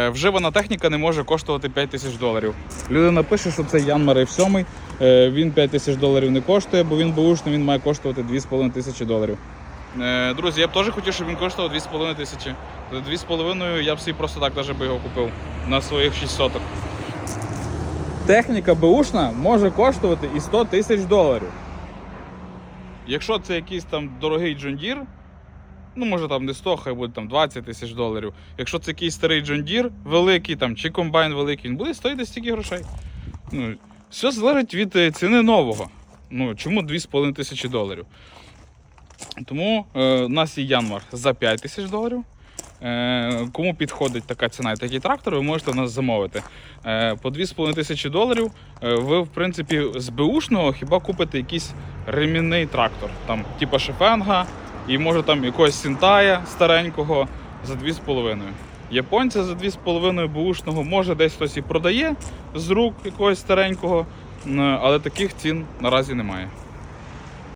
Е, Вживана техніка не може коштувати 5 тисяч доларів. Людина пише, що це Ян Марив 7. е, Він 5 тисяч доларів не коштує, бо він бушний, він має коштувати 2,5 тисячі доларів. Е, Друзі, я б теж хотів, щоб він коштував 2,5 тисячі. За 2,5 я б собі просто так даже би його купив на своїх 6 соток. Техніка беушна може коштувати і 100 тисяч доларів. Якщо це якийсь там дорогий Deere, ну може там не 100, хай буде там 20 тисяч доларів. Якщо це якийсь старий Deere великий там, чи комбайн великий, він буде стоїти стільки грошей. Ну, все залежить від е, ціни нового. Ну, чому 2,5 тисячі доларів? Тому е, у нас є Янмар за 5 тисяч доларів. Е, кому підходить така ціна і такий трактор, ви можете нас замовити. Е, по 2,5 тисячі доларів е, ви, в принципі, з Бушного хіба купите якийсь ремінний трактор, там, типа Шефенга, і може там якогось Сінтая старенького за 2,5. Японця за 2,5 бушного може десь хтось і продає з рук якогось старенького, але таких цін наразі немає.